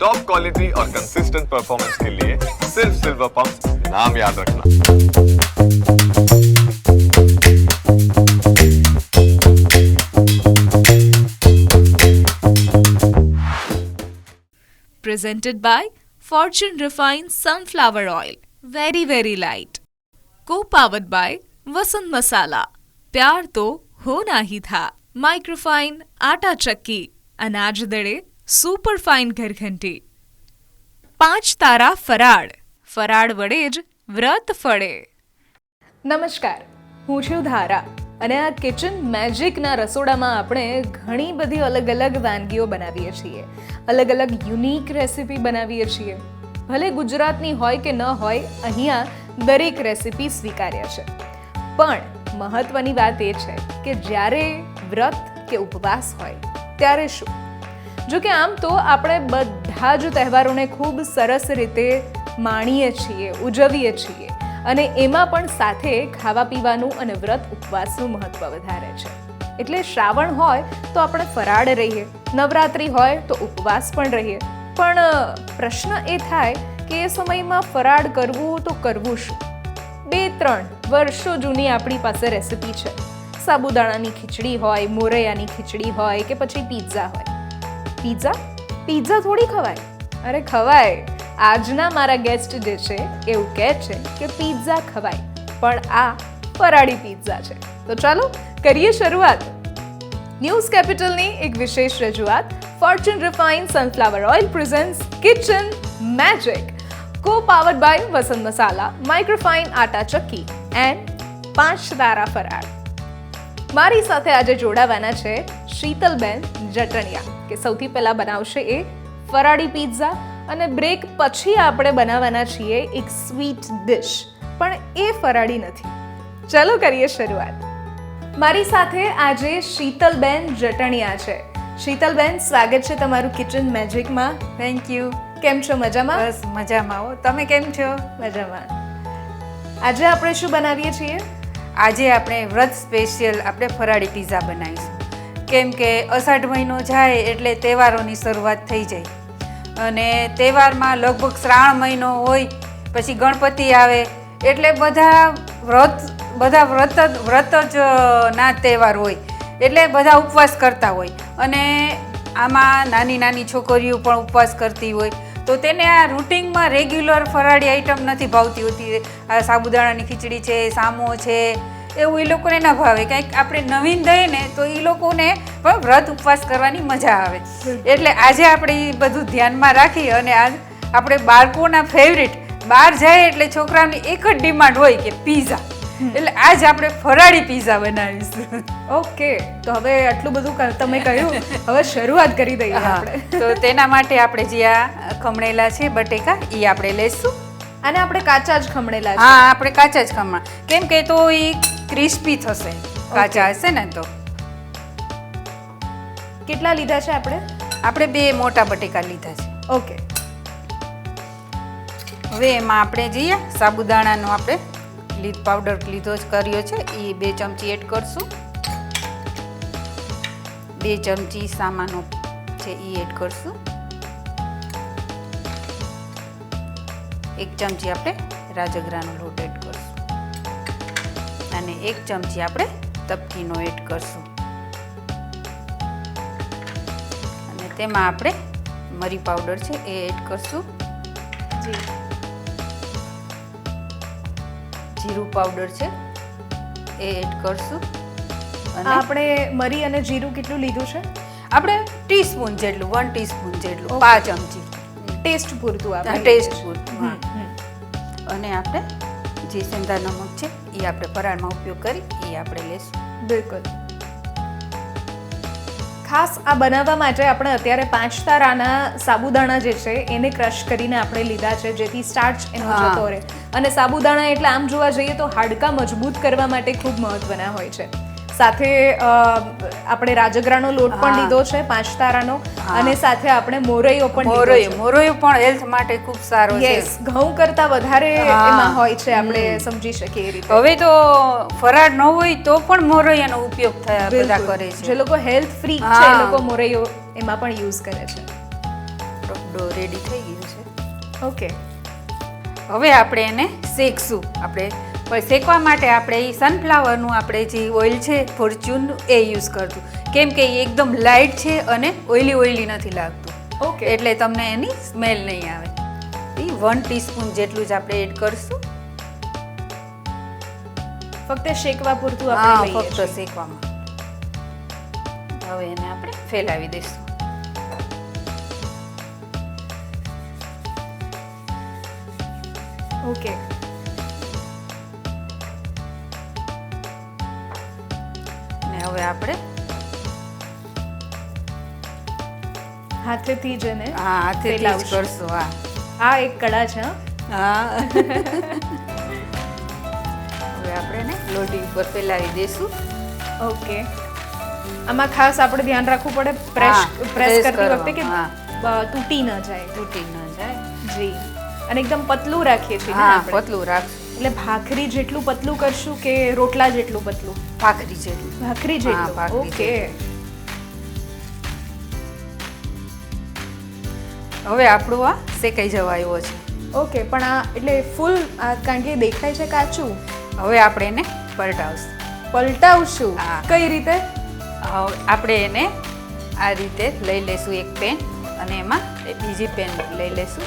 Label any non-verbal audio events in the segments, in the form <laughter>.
Top quality और consistent performance के लिए सिर्फ़ सिल्वर पंप नाम याद रखना presented by Fortune Refined Sunflower Oil. Very, very light. Co powered by Vasant Masala. प्यार तो होना ही था माइक्रोफाइन आटा चक्की अनाज दड़े સુપર ફાઇન ઘરઘંટી પાંચ તારા ફરાળ. ફરાળ વડે જ વ્રત ફળે. નમસ્કાર, હું છું ધારા અને આ કિચન મેજિકના રસોડામાં આપણે ઘણી બધી અલગ અલગ વાનગીઓ બનાવીએ છીએ. અલગ અલગ યુનિક રેસિપી બનાવીએ છીએ. ભલે ગુજરાતની હોય કે ન હોય, અહીંયા દરેક રેસિપી સ્વીકાર્ય છે. પણ મહત્વની વાત એ છે કે જ્યારે વ્રત કે ઉપવાસ હોય, ત્યારે શું? જો કે આમ તો આપણે બધા જ તહેવારોને ખૂબ સરસ રીતે માણીએ છીએ, ઉજવીએ છીએ અને એમાં પણ સાથે ખાવા પીવાનું અને વ્રત ઉપવાસનું મહત્વ વધારે છે. એટલે શ્રાવણ હોય તો આપણે ફરાળ રહીએ, નવરાત્રિ હોય તો ઉપવાસ પણ રહીએ. પણ પ્રશ્ન એ થાય કે એ સમયમાં ફરાળ કરવું તો કરવું શું? બે ત્રણ વર્ષો જૂની આપણી પાસે રેસિપી છે. સાબુદાણાની ખીચડી હોય, મોરૈયાની ખીચડી હોય કે પછી પીઝા હોય. પિઝા? પિઝા થોડી ખવાય? અરે ખવાય. આજના મારા ગેસ્ટ જે છે, એવું કહે છે કે પિઝા ખવાય, પણ આ ફરાળી પિઝા છે. તો ચાલો, કરીએ શરૂઆત. ન્યૂઝ કેપિટલની એક વિશેષ રજૂઆત. Fortune refine sunflower oil presents kitchen magic co powered by Vasant Masala microfine atta chakki and પાંચ તારા ફરાળ. મારી સાથે આજે જોડાવાના છે શીતલબેન જટણિયા કે સૌથી પહેલાં બનાવશે એ ફરાળી પિઝા અને બ્રેક પછી આપણે બનાવવાના છીએ એક સ્વીટ ડિશ. પણ એ ફરાળી નથી. ચાલો કરીએ શરૂઆત. મારી સાથે આજે શીતલબેન જટણિયા છે. શીતલબેન સ્વાગત છે તમારું કિચન મેજિકમાં. થેન્ક યુ કેમ છો? મજામાં? બસ મજામાં હો. તમે કેમ છો? મજામાં. આજે આપણે શું બનાવીએ છીએ? આજે આપણે વ્રત સ્પેશિયલ આપણે ફરાળી પીઝા બનાવીશું. કેમ કે અષાઢ મહિનો જાય એટલે તહેવારોની શરૂઆત થઈ જાય. અને તહેવારમાં લગભગ શ્રાવણ મહિનો હોય, પછી ગણપતિ આવે, એટલે બધા વ્રત બધા વ્રત વ્રત જ ના તહેવાર હોય. એટલે બધા ઉપવાસ કરતા હોય. અને આમાં નાની નાની છોકરીઓ પણ ઉપવાસ કરતી હોય. તો તેને આ રૂટિનમાં રેગ્યુલર ફરાળી આઈટમ નથી ભાવતી હોતી. આ સાબુદાણાની ખીચડી છે સામો છે એવું એ લોકોને ના ભાવે. કંઈક આપણે નવીન દઈએ ને તો એ લોકોને પણ વ્રત ઉપવાસ કરવાની મજા આવે. એટલે આજે આપણે એ બધું ધ્યાનમાં રાખી અને આજ આપણે બાળકોના ફેવરિટ બહાર જાય એટલે છોકરાઓની એક જ ડિમાન્ડ હોય કે પીઝા એટલે આજ આપણે ફરાળી પીઝા બનાવીશું. ઓકે તો હવે આટલું બધું તમે કહ્યું. હવે શરૂઆત કરી દઈએ આપણે. તો તેના માટે આપણે જે આ ખમણેલા છે બટેકા એ આપણે લઈશું અને આપણે કાચા જ ખમણેલા છે. હા આપણે કાચા જ ખમણ. કેમ કે તો એ ક્રિસ્પી થશે. કાચા હશે ને તો. કેટલા લીધા છે આપણે? આપણે બે મોટા બટેકા લીધા છે. ઓકે હવે એમાં આપણે જઈએ સાબુદાણાનો આપણે લીધ પાવડર લીધો જ કર્યો છે. એ બે ચમચી એડ કરશું. બે ચમચી સામાનો છે એ એડ કરશું. એક ચમચી આપણે રાજગરાનો લોટ એડ કરશું. અને એક ચમચી આપણે તપકીનો એડ કરશું. અને તેમાં આપણે મરી પાવડર છે એ એડ કરશું. જી. જીરું પાવડર છે એ એડ કરશું. અને આપણે મરી અને જીરું કેટલું લીધું છે? આપણે ટીસ્પૂન જેટલું વન ટીસ્પૂન જેટલું પાંચ ચમચી. ટેસ્ટ પૂરતું આપણે ટેસ્ટ પૂરતું. અને આપણે જે સેંધા નમક છે એ આપણે ફરાળમાં ઉપયોગ કરી એ આપણે લેશું. બિલકુલ. ખાસ આ બનાવવા માટે આપણે અત્યારે પાંચ તારાના સાબુદાણા જે છે એને ક્રશ કરીને આપણે લીધા છે જેથી સ્ટાર્ચ એનો. જતો રહે. અને સાબુદાણા એટલે આમ જોવા જઈએ તો હાડકાં મજબૂત કરવા માટે ખૂબ મહત્વના હોય છે. સાથે આપણે રાજગરાનો લોટ પણ લીધો છે પાંચ તારાનો. અને સાથે આપણે મોરૈયો પણ મોરૈયો. મોરૈયો પણ હેલ્થ માટે ખૂબ સારો છે. ઘઉં કરતા વધારે એમાં હોય છે આપણે સમજી શકીએ એ રીતે. હવે તો ફરાળ ન હોય તો પણ મોરૈયાનો ઉપયોગ થયા બધા કરે છે. જે લોકો હેલ્થ ફ્રી છે એ લોકો મોરૈયો એમાં પણ યુઝ કરે છે. ડો રેડી થઈ ગયું છે. ઓકે હવે આપણે એને શેકશું. આપણે પણ શેકવા માટે આપણે એ સનફ્લાવરનું આપણે જે ઓઇલ છે ફોર્ચ્યુન એ યુઝ કરતું કેમ કે એ એકદમ લાઇટ છે અને ઓઇલી ઓઇલી નથી લાગતું. ઓકે એટલે તમને એની સ્મેલ નહીં આવે. એ વન ટીસ્પૂન જેટલું જ આપણે એડ કરશું. ફક્ત શેકવા પૂરતું હા આપણે ફક્ત શેકવામાં. હવે એને આપણે ફેલાવી દઈશું. ઓકે ને હવે આપણે હાથેથી જ એને હા હાથેથી જ. કરશું હા. આ એક કળા છે હા? <laughs> હવે આપણે એને લોટી ઉપર ફેલાવી દઈશું. ઓકે આમાં ખાસ આપણે ધ્યાન રાખવું પડે પ્રેસ પ્રેસ કરતી વખતે કે તૂટી ન જાય. તૂટી ન જાય. જી. અને એકદમ પતલું રાખીએ છીએ હા પતલું રાખશું. એટલે ભાખરી જેટલું પતલું કરશું કે રોટલા જેટલું પતલું? ભાખરી જેટલું. ભાખરી જેટલું. ઓકે. હવે આપણું આ શેકાઈ જવા આવ્યો છે. ઓકે પણ આ એટલે ફૂલ આ કારણ કે દેખાય છે કાચું. હવે આપણે એને પલટાવશું. પલટાવશું? કઈ રીતે? આપણે એને આ રીતે લઈ લેશું એક પેન અને એમાં બીજી પેન લઈ લેશું.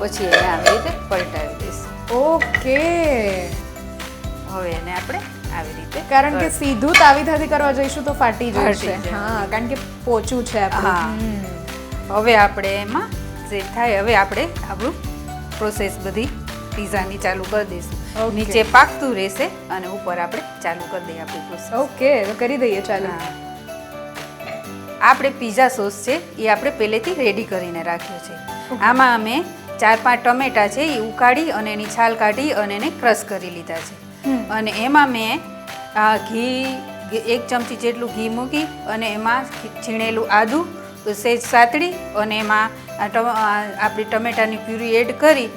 પછી એને આવી રીતે પલટાવી દઈશું. ઓકે. હવે એને આપણે આવી રીતે કારણ કે સીધું તાવીથાથી કરવા જઈશું તો ફાટી ફાટી જશે. હા કારણ કે પોચું છે આપણું. હવે આપણે એમાં જે થાય હવે આપણે આપણું પ્રોસેસ બધી પીઝાની ચાલુ કરી દઈશું. નીચે પાકતું રહેશે અને ઉપર આપણે ચાલુ કરી દઈએ આપણી પ્રોસેસ ઓકે તો કરી દઈએ ચાલુ. આપણે પીઝા સોસ છે એ આપણે પહેલેથી રેડી કરીને રાખ્યો છે. આમાં અમે ચાર પાંચ ટમેટા છે એ ઉકાળી અને એની છાલ કાઢી અને એને ક્રશ કરી લીધા છે. અને એમાં મેં આ ઘી એક ચમચી જેટલું ઘી મૂકી અને એમાં છીણેલું આદું સેજ સાતડી અને એમાં આપણી ટમેટાની પ્યુરી એડ કરી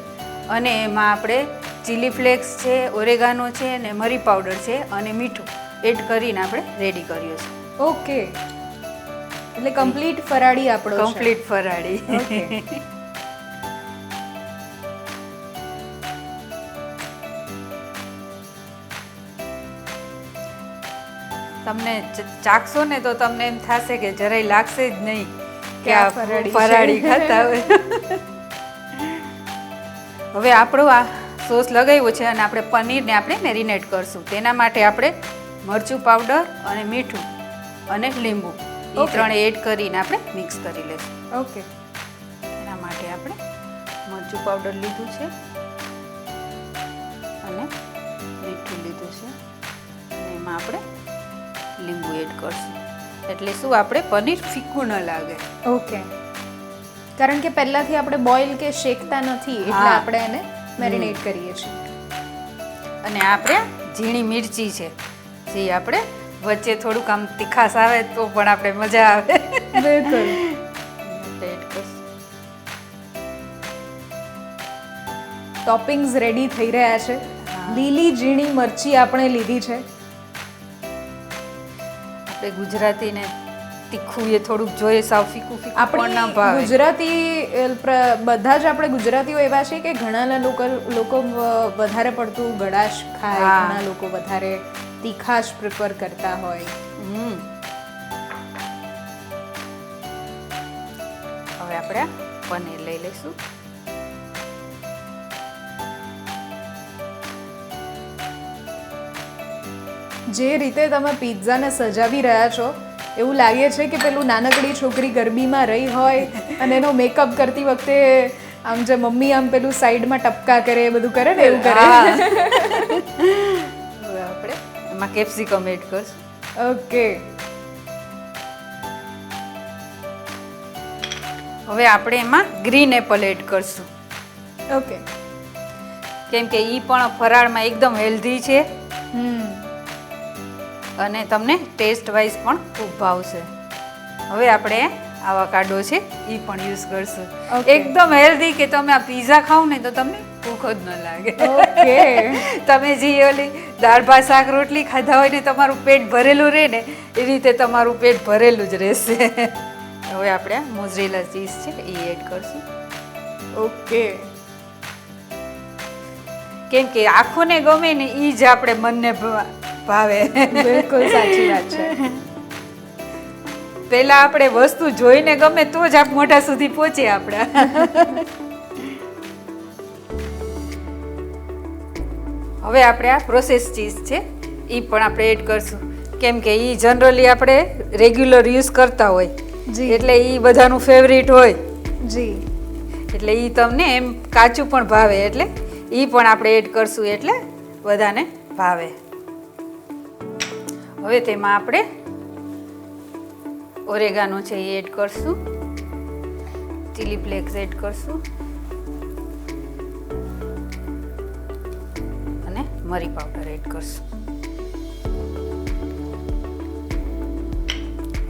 અને એમાં આપણે ચીલી ફ્લેક્સ છે ઓરેગાનો છે ને મરી પાવડર છે અને મીઠું એડ કરીને આપણે રેડી કર્યો છે. ઓકે. એટલે કમ્પ્લીટ ફરાળી આપણો કમ્પ્લીટ ફરાળી. તમને ચાખશો ને તો તમને એમ થશે કે જરાય લાગશે જ નહીં કે આ ફરાળી ખાતા હોય. હવે આપણો આ સોસ લગાવ્યો છે અને આપણે પનીરને આપણે મેરિનેટ કરશું. તેના માટે આપણે મરચું પાવડર અને મીઠું અને લીંબુ. એ. ત્રણે એડ કરીને આપણે મિક્સ કરી લઈશું ઓકે એના માટે આપણે મરચું પાવડર લીધું છે અને મીઠું લીધું છે. અને એમાં આપણે લીંબુ એડ કરશું. એટલે શું આપણે પનીર ફીકું ન લાગે. ઓકે. કારણ કે પહેલાથી આપણે બોઇલ કે શેકતા નથી એટલે આપણે એને મેરિનેટ કરીએ છીએ. અને આપણે ઝીણી મિરચી છે જે આપણે વચ્ચે થોડુંક આમ તીખાસ આવે તો પણ આપણે મજા આવે. બિલકુલ. ટોપિંગ્સ રેડી થઈ રહ્યા છે. લીલી ઝીણી મરચી આપણે લીધી છે. આપણે ગુજરાતીને તીખું એ થોડુંક જોઈએ સાવ ફીકું ફીકું પણ ના ભાવે? ગુજરાતી બધા જ આપણે ગુજરાતીઓ એવા છે કે ઘણા લોકો લોકો વધારે પડતું ગળાશ ખાય ઘણા લોકો વધારે તીખાશ પ્રિફર કરતા હોય. હમ. હવે આપણે પનીર લઈ લઈશું. જે રીતે તમે પિઝાને સજાવી રહ્યા છો એવું લાગે છે કે પેલું નાનકડી છોકરી ગરબીમાં રહી હોય અને એનો મેકઅપ કરતી વખતે આમ જે મમ્મી આમ પેલું સાઈડમાં ટપકા કરે એ બધું કરે ને એવું કરે? <laughs> આપણે એમાં કેપ્સિકમ એડ કરશું ઓકે. હવે આપણે એમાં ગ્રીન એપલ એડ કરશું. ઓકે. કેમ કે એ પણ ફરાળમાં એકદમ હેલ્ધી છે. હમ. અને તમને ટેસ્ટ વાઇઝ પણ ખૂબ ભાવશે. હવે આપણે આવા કાડો છે એ પણ યુઝ કરશું. એકદમ હેલ્ધી કે તમે આ પીઝા ખાવ ને તો તમને ભૂખ જ ન લાગે. <laughs> તમે જે ઓલી દાળ ભાત શાક રોટલી ખાધા હોય ને તમારું પેટ ભરેલું રહે ને એ રીતે તમારું પેટ ભરેલું જ રહેશે. <laughs> હવે આપણે મોઝરેલા ચીઝ છે એ એડ કરશું. ઓકે કેમ કે આંખોને ગમે ને એ જ આપણે મનને ભાવે. બિલકુલ સાચી વાત છે. પહેલા આપણે વસ્તુ જોઈને ગમે તો જ આપ મોઢા સુધી પહોંચે આપણે. હવે આપણે આ પ્રોસેસ ચીઝ છે એ પણ આપણે એડ કરશું. કેમ કે એ જનરલી આપણે રેગ્યુલર યુઝ કરતા હોય. એટલે એ બધાનું ફેવરિટ હોય. જી. એટલે એ તમને એમ કાચું પણ ભાવે એટલે એ પણ આપણે એડ કરશું એટલે બધાને ભાવે. હવે તેમાં આપણે ઓરેગાનો છે એ એડ કરશું. ચીલી ફ્લેક્સ એડ કરશું. અને મરી પાવડર એડ કરશું.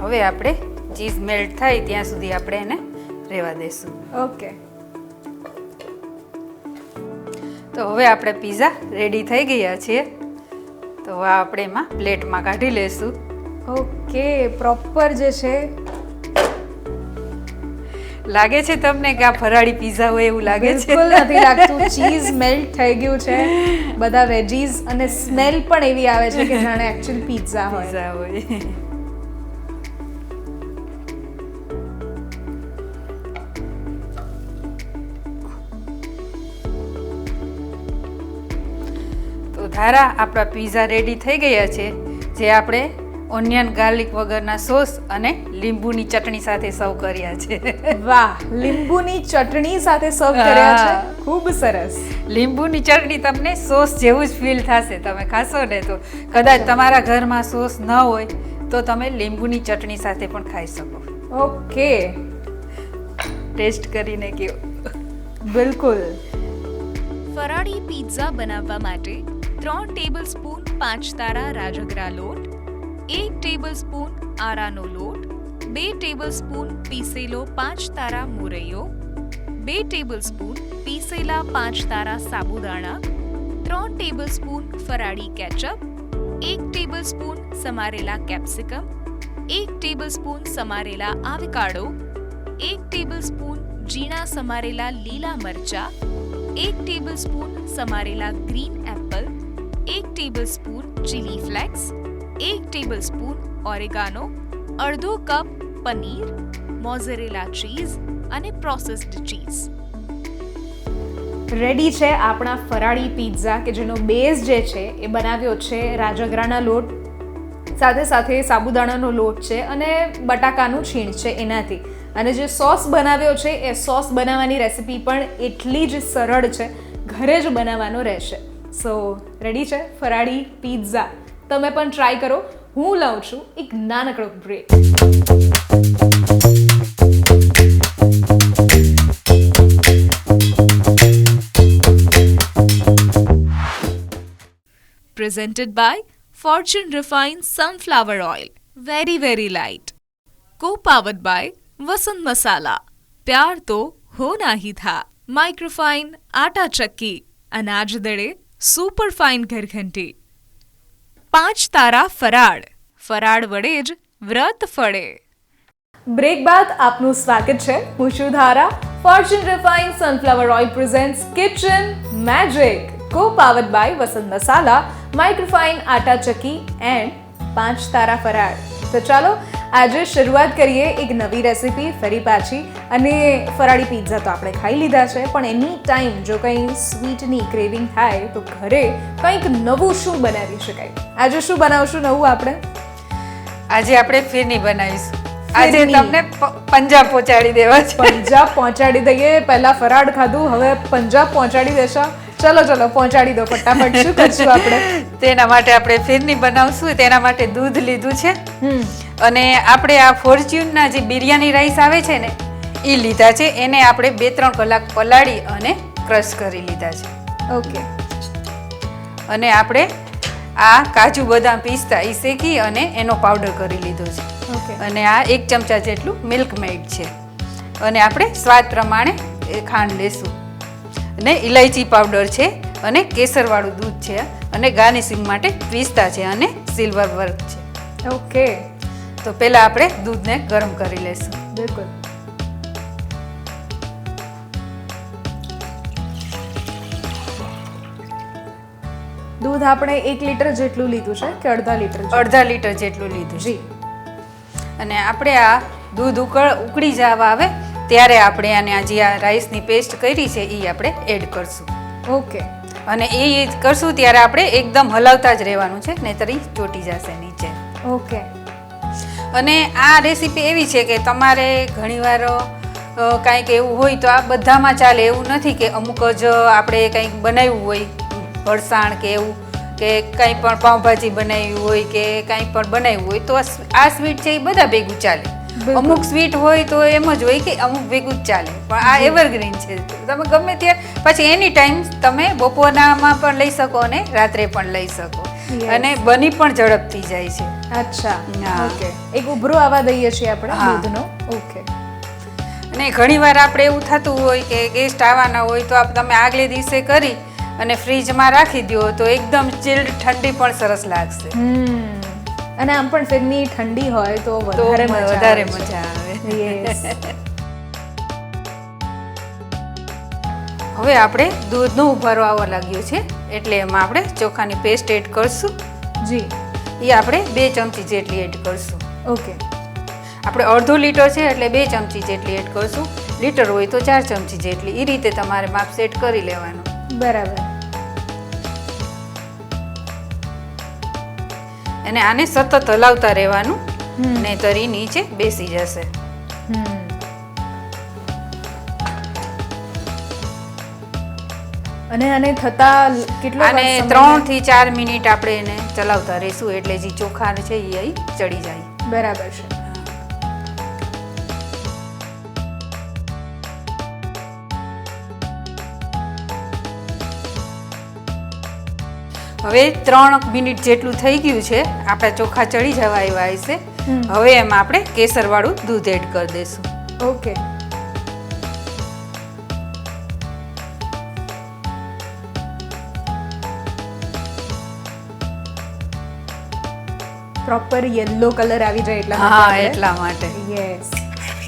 હવે આપણે ચીઝ મેલ્ટ થાય ત્યાં સુધી આપણે એને રહેવા દઈશું ઓકે. તો હવે આપણે પીઝા રેડી થઈ ગયા છે તો હવે આપણે એમાં પ્લેટમાં કાઢી લેશું. ઓકે પ્રોપર જે છે. લાગે છે તમને કે આ ફરાળી પીઝા હોય એવું લાગે છે? બિલકુલ નથી લાગતું. ચીઝ મેલ્ટ થઈ ગયું છે. બધા વેજીસ અને સ્મેલ પણ એવી આવે છે કે જાણે એક્ચ્યુઅલ પીઝા હોય. પીઝા હોય. તો ધારા આપણા પીઝા રેડી થઈ ગયા છે જે આપણે ઓનિયન ગાર્લિક વગરના સોસ અને લીંબુની ચટણી સાથે સર્વ કર્યા છે. વાહ લીંબુની ચટણી સાથે સર્વ કર્યા છે? ખૂબ સરસ. લીંબુની ચટણી તમને સોસ જેવું જ ફીલ થશે. તમે ખાશો ને તો. કદાચ તમારા ઘરમાં સોસ ન હોય તો તમે લીંબુની ચટણી સાથે પણ ખાઈ શકો. ઓકે. ટેસ્ટ કરીને કેવું. બિલકુલ. ફરાળી પિઝા બનાવવા માટે ત્રણ ટેબલ સ્પૂન પાંચ તારા રાજગરા લોટ, એક ટેબલ સ્પૂન આરાનો લોટ, બે ટેબલ સ્પૂન પીસેલો પાંચ તારા મુરૈયો, બે ટેબલ સ્પૂન પીસેલા પાંચ તારા સાબુદાણા, ત્રણ ટેબલ સ્પૂન ફરાળી કેચઅપ, એક ટેબલ સ્પૂન સમારેલા કેપ્સિકમ, એક ટેબલ સ્પૂન સમારેલા આવકાડો, એક ટેબલ સ્પૂન ઝીણા સમારેલા લીલા મરચા, એક ટેબલ સ્પૂન સમારેલા ગ્રીન એપલ એક ટેબલ સ્પૂન ચીલી ફ્લેક્સ એક ટેબલ સ્પૂન ઓરેગાનો અડધો કપ પનીર મોઝરેલા ચીઝ અને પ્રોસેસ્ડ ચીઝ રેડી છે આપણા ફરાળી પિઝા કે જેનો બેઝ જે છે એ બનાવ્યો છે રાજગરાના લોટ. સાથે સાથે સાબુદાણાનો લોટ છે અને બટાકાનું છીણ છે એનાથી. અને જે સોસ બનાવ્યો છે એ સોસ બનાવવાની રેસિપી પણ એટલી જ સરળ છે. ઘરે જ બનાવવાનો રહેશે. સો રેડી છે? ફરાળી પીઝા તમે પણ ટ્રાય કરો. હું લઉં છું એક નાનકડો break presented by Fortune refine sunflower oil very very light co powered by Vasant Masala પ્યાર તો હો હી થા માઇક્રોફાઇન આટા ચક્કી અનાજ દળે ફાઇન ઘરઘંટી પાંચ તારા ફરાળ. ફરાળ વડે જ વ્રત ફળે. બ્રેક બાદ આપનું સ્વાગત છે હું છું Dhara Fortune refine sunflower oil presents kitchen magic co powered by Vasant Masala microfine atta chakki and પાંચ તારા ફરાળ. તો ચાલો આજે શરૂઆત કરીએ એક નવી રેસિપી ફરી પાછી. અને ફરાળી પિઝા તો આપણે ખાઈ લીધા છે પણ એની ટાઈમ જો કંઈ સ્વીટની ક્રેવિંગ થાય તો ઘરે કંઈક નવું શું બનાવી શકાય? આજે શું બનાવશું નવું આપણે? આજે આપણે ફિરની બનાવીશું. આજે. તમને પંજાબ પહોંચાડી દેવા છે. પંજાબ પહોંચાડી દઈએ. પહેલા ફરાળ ખાધું હવે પંજાબ પહોંચાડી દેશો. ચલો ચલો પહોંચાડી દો ફટાફટ. શું કરશું આપણે? <laughs> તેના માટે આપણે ફિરની બનાવશું તેના માટે દૂધ લીધું છે. અને આપણે આ ફોર્ચ્યુનના જે બિરયાની રાઈસ આવે છે ને એ લીધા છે. એને આપણે બે ત્રણ કલાક પલાળી અને ક્રશ કરી લીધા છે. ઓકે. અને આપણે આ કાજુ બદામ પિસ્તા એ શેકી અને એનો પાવડર કરી લીધો છે. અને આ એક ચમચા જેટલું મિલ્ક મેડ છે. અને આપણે સ્વાદ પ્રમાણે એ ખાંડ લેશું. અને ઇલાયચી પાવડર છે અને કેસરવાળું દૂધ છે. અને ગાર્નિશિંગ માટે પિસ્તા છે અને સિલ્વર વર્ક છે. ઓકે. તો પહેલાં આપણે દૂધને ગરમ કરી લઈશું બિલકુલ. દૂધ આપણે એક લીટર જેટલું લીધું છે કે અડધા લીટર અડધા લીટર જેટલું લીધું છે. જી. અને આપણે આ દૂધ ઉકળ ઉકળી જવા આવે ત્યારે આપણે આને આ જે આ રાઈસની પેસ્ટ કરી છે એ આપણે એડ કરશું. ઓકે. અને એ કરશું ત્યારે આપણે એકદમ હલાવતા જ રહેવાનું છે નહીંતર ઈ ચોટી જશે નીચે. ઓકે. અને આ રેસીપી એવી છે કે તમારે ઘણીવાર કાંઈક એવું હોય તો આ બધામાં ચાલે. એવું નથી કે અમુક જ આપણે કંઈક બનાવ્યું હોય ફરસાણ કે એવું કે કંઈ પણ પાઉંભાજી બનાવી હોય કે કંઈ પણ બનાવ્યું હોય તો આ સ્વીટ છે એ બધા ભેગું ચાલે. અમુક સ્વીટ હોય તો એમ જ હોય કે અમુક ભેગું જ ચાલે. પણ આ એવરગ્રીન છે. તમે ગમે ત્યારે પછી એની ટાઈમ તમે બપોરનામાં પણ લઈ શકો અને રાત્રે પણ લઈ શકો. અને બની પણ ઝડપથી જાય છે. અચ્છા. ઓકે. એક ઉભરો આવવા દઈએ છીએ આપણે. દૂધનો. ઓકે. અને ઘણીવાર આપણે એવું થતું હોય કે ગેસ્ટ આવવાના હોય તો આપ તમે આગલે દિવસે કરી અને ફ્રીજમાં રાખી દો તો એકદમ ચિલ્ડ ઠંડી પણ સરસ લાગશે. હમ. અને આમ પણ સિડની ઠંડી હોય તો વધારે વધારે મજા આવે. હવે આપણે દૂધનો ઉભારો આવવા લાગ્યો છે એટલે એમાં આપણે ચોખાની પેસ્ટ એડ કરશું. જી. એ આપણે બે ચમચી જેટલી એડ કરશું. ઓકે. આપણે અડધો લીટર છે એટલે બે ચમચી જેટલી એડ કરશું. લીટર હોય તો ચાર ચમચી જેટલી. એ રીતે તમારે માપ સેટ કરી લેવાનું. બરાબર. અને આને સતત હલાવતા રહેવાનું ને તરી નીચે બેસી જશે. અને આને થતા કેટલા અને ત્રણથી ચાર મિનિટ આપણે એને ચલાવતા રહીશું એટલે જે ચોખા છે એ ચડી જાય. બરાબર છે. હવે ત્રણ મિનિટ જેટલું થઈ ગયું છે આપણા ચોખા ચડી જવા આવ્યા હશે. હવે એમાં આપણે કેસરવાળું દૂધ એડ કરી દઈશું. ઓકે. પ્રોપર યલો કલર આવી જાય એટલા હા એટલા માટે. યસ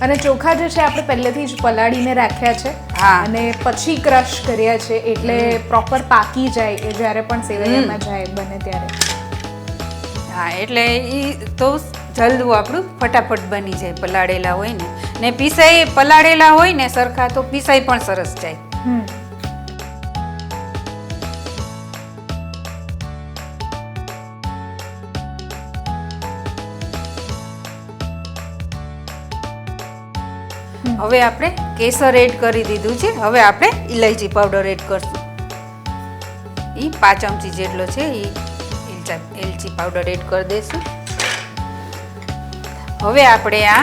અને ચોખા જે છે આપણે પહેલેથી જ પલાળીને રાખ્યા છે. અને પછી ક્રશ કર્યા છે એટલે પ્રોપર પાકી જાય એ જ્યારે પણ સેવૈયામાં જાય બને ત્યારે. હા એટલે એ તો જલ્દું આપણું ફટાફટ બની જાય પલાળેલા હોય ને. ને પીસાઈ પલાળેલા હોય ને સરખા તો પીસાઈ પણ સરસ જાય. હવે આપણે કેસર એડ કરી દીધું છે. હવે આપણે ઇલાયચી પાવડર એડ કરશું. એ પાંચ ચમચી જેટલો છે એ એલચી પાવડર એડ કરી દઈશું. હવે આપણે આ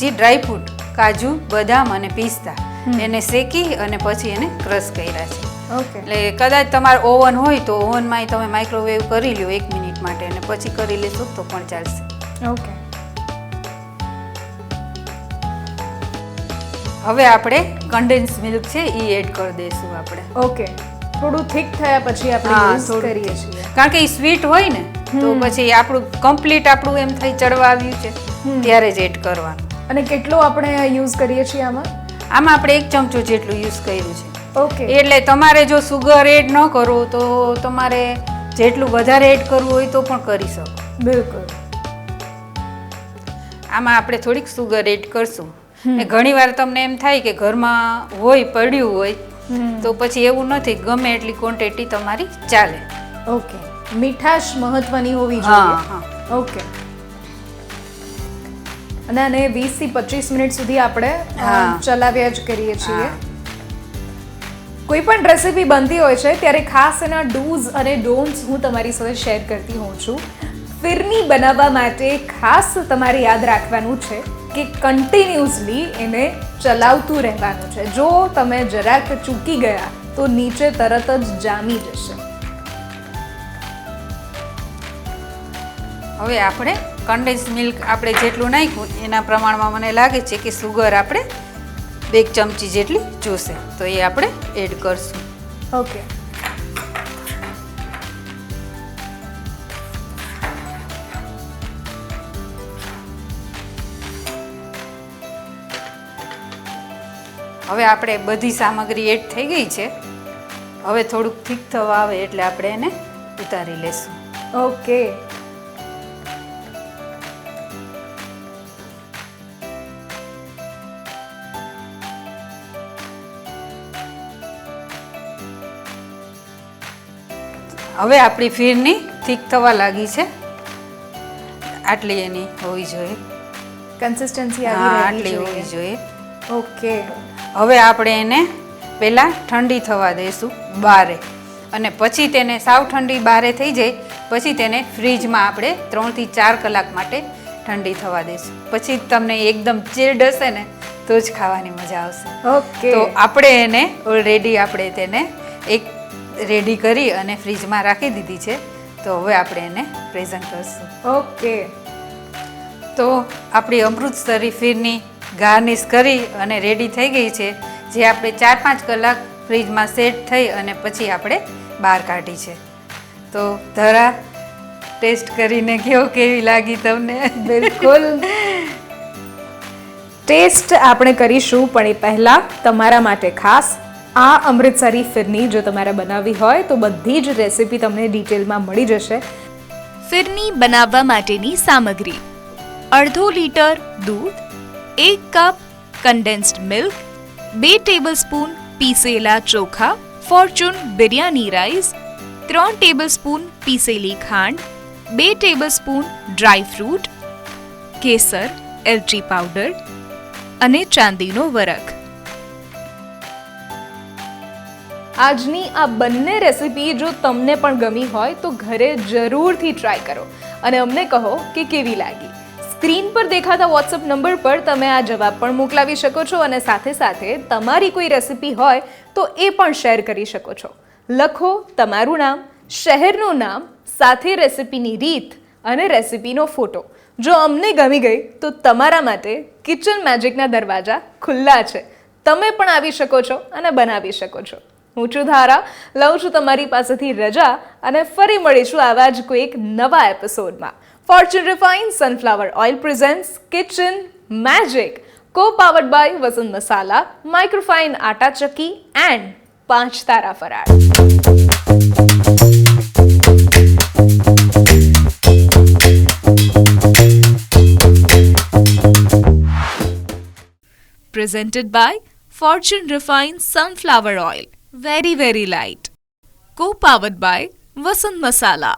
જે ડ્રાયફ્રૂટ કાજુ બદામ અને પિસ્તા એને શેકી અને પછી એને ક્રશ કર્યા છે. ઓકે. એટલે કદાચ તમારે ઓવન હોય તો ઓવનમાં તમે માઇક્રોવેવ કરી લ્યો એક મિનિટ માટે અને પછી કરી લેશો તો પણ ચાલશે. ઓકે. હવે આપણે કન્ડેન્સ મિલ્ક છે એ એડ કરી દઈશું આપણે. ઓકે થોડું થીક થયા પછી આપણે યુઝ કરીએ છીએ. કારણ કે એ સ્વીટ હોય ને તો પછી આપણું કમ્પ્લીટ આપણું એમ થઈ ચડવા આવ્યું છે ત્યારે જ એડ કરવાનું. અને કેટલો આપણે યુઝ કરીએ છીએ આમાં? આમાં આપણે એક ચમચો જેટલું યુઝ કર્યું છે. ઓકે એટલે તમારે જો સુગર એડ ન કરો તો તમારે જેટલું વધારે એડ કરવું હોય તો પણ કરી શકો. બિલકુલ. આમાં આપણે થોડીક સુગર એડ કરશું. ને ઘણીવાર તમને એમ થાય કે ઘરમાં હોય પડ્યું હોય તો પછી એવું નથી ગમે એટલી ક્વોન્ટિટી તમારી ચાલે. ઓકે. મીઠાશ મહત્વની હોવી જોઈએ. ઓકે. અને આને વીસથી પચીસ મિનિટ સુધી આપણે ચલાવ્યા જ કરીએ છીએ. કોઈ પણ રેસીપી બનતી હોય છે ત્યારે ખાસ એના ડૂઝ અને ડોન્ટ્સ હું તમારી સાથે શેર કરતી હોઉં છું. ફિરની બનાવવા માટે ખાસ તમારે યાદ રાખવાનું છે કે કન્ટિન્યુઅસલી એને ચલાવતું રહેવાનું છે. જો તમે જરાક ચૂકી ગયા તો નીચે તરત જ જામી જશે. હવે આપણે કન્ડેન્સ મિલ્ક આપણે જેટલું નાખ્યું એના પ્રમાણમાં મને લાગે છે કે સુગર આપણે બે ચમચી જેટલી જોશે. તો એ આપણે એડ કરશું. ઓકે હવે આપણે બધી સામગ્રી એડ થઈ ગઈ છે. હવે થોડુંક ઠીક થવા આવે એટલે આપણે એને ઉતારી લેશું. ઓકે. હવે આપણી ફીરની ઠીક થવા લાગી છે. આટલી એની હોવી જોઈએ. કન્સિસ્ટન્સી આટલી હોવી જોઈએ. ઓકે. હવે આપણે એને પહેલાં ઠંડી થવા દઈશું બારે. અને પછી તેને સાવ ઠંડી બારે થઈ જાય પછી તેને ફ્રીજમાં આપણે ત્રણથી ચાર કલાક માટે ઠંડી થવા દઈશું. પછી તમને એકદમ ચીલ્ડ હશે ને તો જ ખાવાની મજા આવશે. ઓકે. તો આપણે એને ઓલરેડી આપણે તેને એક રેડી કરી અને ફ્રીજમાં રાખી દીધી છે. તો હવે આપણે એને પ્રેઝન્ટ કરશું. ઓકે. તો આપણી અમૃતસરી ફીરની ગાર્નિશ કરી અને રેડી થઈ ગઈ છે જે આપણે ચાર પાંચ કલાક ફ્રીજમાં સેટ થઈ અને પછી આપણે બહાર કાઢી છે. તો ધરા ટેસ્ટ કરીને કેવો કેવી લાગી તમને? બિલકુલ. ટેસ્ટ આપણે કરીશું પણ એ પહેલાં તમારા માટે ખાસ આ અમૃતસરી ફિરની જો તમારે બનાવવી હોય તો બધી જ રેસિપી તમને ડિટેલમાં મળી જશે. ફિરની બનાવવા માટેની સામગ્રી. અડધો લીટર દૂધ એક કપ કન્ડેન્સ્ડ મિલ્ક બે ટેબલસ્પૂન પીસેલા ચોખા ફોર્ચ્યુન બિરયાની રાઈસ ત્રણ ટેબલસ્પૂન પીસેલી ખાંડ બે ટેબલસ્પૂન ડ્રાય ફ્રૂટ કેસર એલચી પાવડર અને ચાંદીનો વરખ આજની આ બંને રેસિપી જો તમને પણ ગમી હોય તો ઘરે જરૂરથી ટ્રાય કરો અને અમને કહો કે કેવી લાગી સ્ક્રીન પર દેખાતા વોટ્સઅપ નંબર પર તમે આ જવાબ પણ મોકલાવી શકો છો અને સાથે સાથે તમારી કોઈ રેસિપી હોય તો એ પણ શેર કરી શકો છો. લખો તમારું નામ, શહેરનું નામ, સાથે રેસિપીની રીત અને રેસિપીનો ફોટો. જો અમને ગમી ગઈ તો તમારા માટે કિચન મેજિકના દરવાજા ખુલ્લા છે. તમે પણ આવી શકો છો અને બનાવી શકો છો. હું છું ધારા, લઉં છું તમારી પાસેથી રજા અને ફરી મળીશું આવા જ કોઈક નવા એપિસોડમાં Fortune refine sunflower oil presents kitchen magic co powered by Vasant Masala microfine atta chakki and પાંચ તારા ફરાળ presented by Fortune Refined Sunflower Oil. Very, very light. Co-powered by Vasant Masala.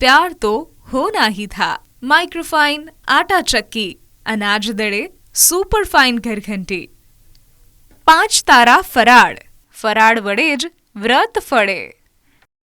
प्यार तो હોના હી થા માઇક્રોફાઇન આટા ચક્કી અનાજ દળે સુપર ફાઇન ઘરઘંટી પાંચ તારા ફરાળ ફરાળ વડે જ વ્રત ફળે